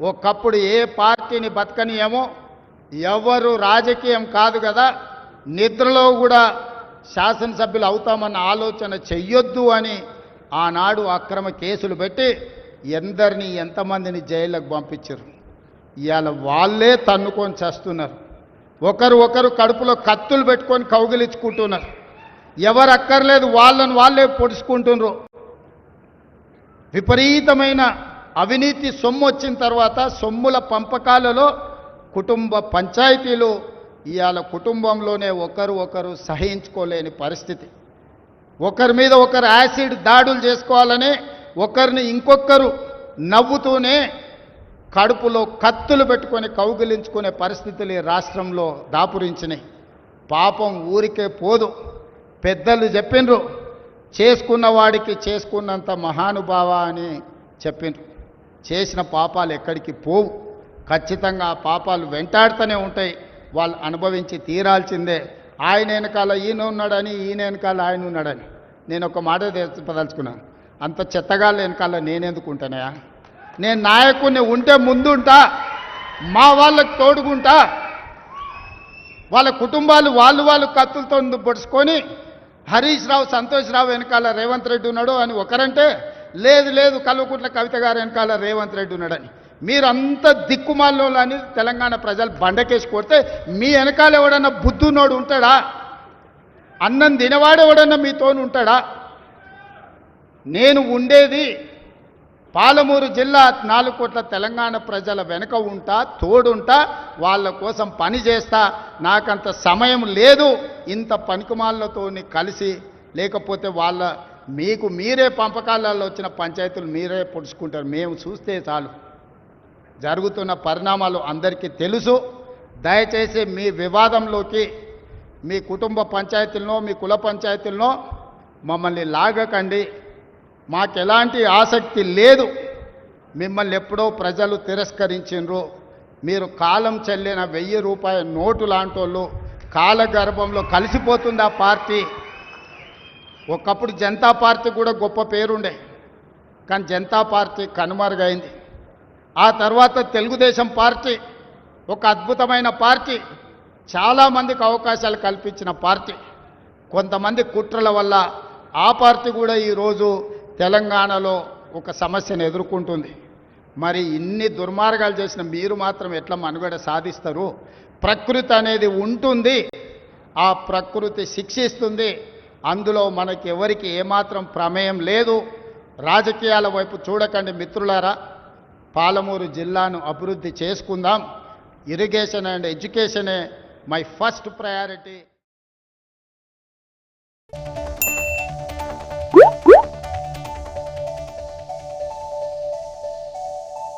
ఒకప్పుడు ఏ పార్టీని బతకనియేమో ఎవరు రాజకీయం కాదు కదా నిద్రలో కూడా శాసనసభ్యులు అవుతామన్న ఆలోచన చెయ్యొద్దు అని ఆనాడు అక్రమ కేసులు పెట్టి ఎందరిని ఎంతమందిని జైళ్ళకు పంపించారు. ఇవాళ వాళ్ళే తన్నుకొని చేస్తున్నారు. ఒకరు ఒకరు కడుపులో కత్తులు పెట్టుకొని కౌగిలించుకుంటున్నారు. ఎవరు అక్కర్లేదు వాళ్ళని వాళ్ళే పొడుచుకుంటున్నారు. విపరీతమైన అవినీతి సొమ్ము వచ్చిన తర్వాత సొమ్ముల పంపకాలలో కుటుంబ పంచాయతీలు ఇవాళ కుటుంబంలోనే ఒకరు ఒకరు సహించుకోలేని పరిస్థితి. ఒకరి మీద ఒకరు యాసిడ్ దాడులు చేసుకోవాలని ఒకరిని ఇంకొకరు నవ్వుతూనే కడుపులో కత్తులు పెట్టుకొని కౌగిలించుకునే పరిస్థితులు ఈ రాష్ట్రంలో దాపురించినాయి. పాపం ఊరికే పోదు. పెద్దలు చెప్పిండ్రు చేసుకున్న వాడికి చేసుకున్నంత మహానుభావ అని చెప్పిండ్రు చేసిన పాపాలు ఎక్కడికి పోవు. ఖచ్చితంగా ఆ పాపాలు వెంటాడుతూనే ఉంటాయి. వాళ్ళు అనుభవించి తీరాల్సిందే. ఆయన వెనకాల ఈయన ఉన్నాడని ఈయన వెనకాల ఆయన ఉన్నాడని. నేను ఒక మాట చెప్పదలుచుకున్నాను. అంత చెత్తగాళ్ళ వెనకాల నేనెందుకు ఉంటానయా నేను నాయకుడిని ఉంటే ముందుంటా. మా వాళ్ళకి తోడుకుంటా వాళ్ళ కుటుంబాలు వాళ్ళు వాళ్ళు కత్తులతో పొడుచుకొని హరీష్ రావు సంతోష్ రావు వెనకాల రేవంత్ రెడ్డి ఉన్నాడు అని ఒకరంటే లేదు లేదు కల్వకుంట్ల కవిత గారు వెనకాల రేవంత్ రెడ్డి ఉన్నాడని. మీరంత దిక్కుమాల్లో అని తెలంగాణ ప్రజలు బండకేసి కొడితే మీ వెనకాల ఎవడన్నా బుద్ధున్నోడు ఉంటాడా? అన్నం తినవాడు ఎవడన్నా మీతోని ఉంటాడా? నేను ఉండేది పాలమూరు జిల్లా నాలుగు కోట్ల తెలంగాణ ప్రజల వెనుక ఉంటా తోడుంటా వాళ్ళ కోసం పని చేస్తా. నాకంత సమయం లేదు. ఇంత పనికిమాలతోని కలిసి లేకపోతే వాళ్ళ మీకు మీరే పంపకాలలో వచ్చిన పంచాయతీలు మీరే పొడుచుకుంటారు. మేము చూస్తే చాలు. జరుగుతున్న పరిణామాలు అందరికీ తెలుసు. దయచేసి మీ వివాదంలోకి మీ కుటుంబ పంచాయతీలనో మీ కుల పంచాయతీలనో మమ్మల్ని లాగకండి. మాకు ఎలాంటి ఆసక్తి లేదు. మిమ్మల్ని ఎప్పుడో ప్రజలు తిరస్కరించిండ్రు. మీరు కాలం చెల్లిన వెయ్యి రూపాయల నోటు లాంటోళ్ళు కాలగర్భంలో కలిసిపోతుంది ఆ పార్టీ. ఒకప్పుడు జనతా పార్టీ కూడా గొప్ప పేరుండే. కానీ జనతా పార్టీ కనుమరుగైంది. ఆ తర్వాత తెలుగుదేశం పార్టీ ఒక అద్భుతమైన పార్టీ చాలామందికి అవకాశాలు కల్పించిన పార్టీ. కొంతమంది కుట్రల వల్ల ఆ పార్టీ కూడా ఈరోజు తెలంగాణలో ఒక సమస్యను ఎదుర్కొంటుంది. మరి ఇన్ని దుర్మార్గాలు చేసిన మీరు మాత్రం ఎట్లా మనుగడ సాధిస్తారు? ప్రకృతి అనేది ఉంటుంది. ఆ ప్రకృతి శిక్షిస్తుంది. అందులో మనకి ఎవరికి ఏమాత్రం ప్రమేయం లేదు. రాజకీయాల వైపు చూడకండి మిత్రులారా. పాలమూరు జిల్లాను అభివృద్ధి చేసుకుందాం. ఇరిగేషన్ అండ్ ఎడ్యుకేషనే మై ఫస్ట్ ప్రయారిటీ.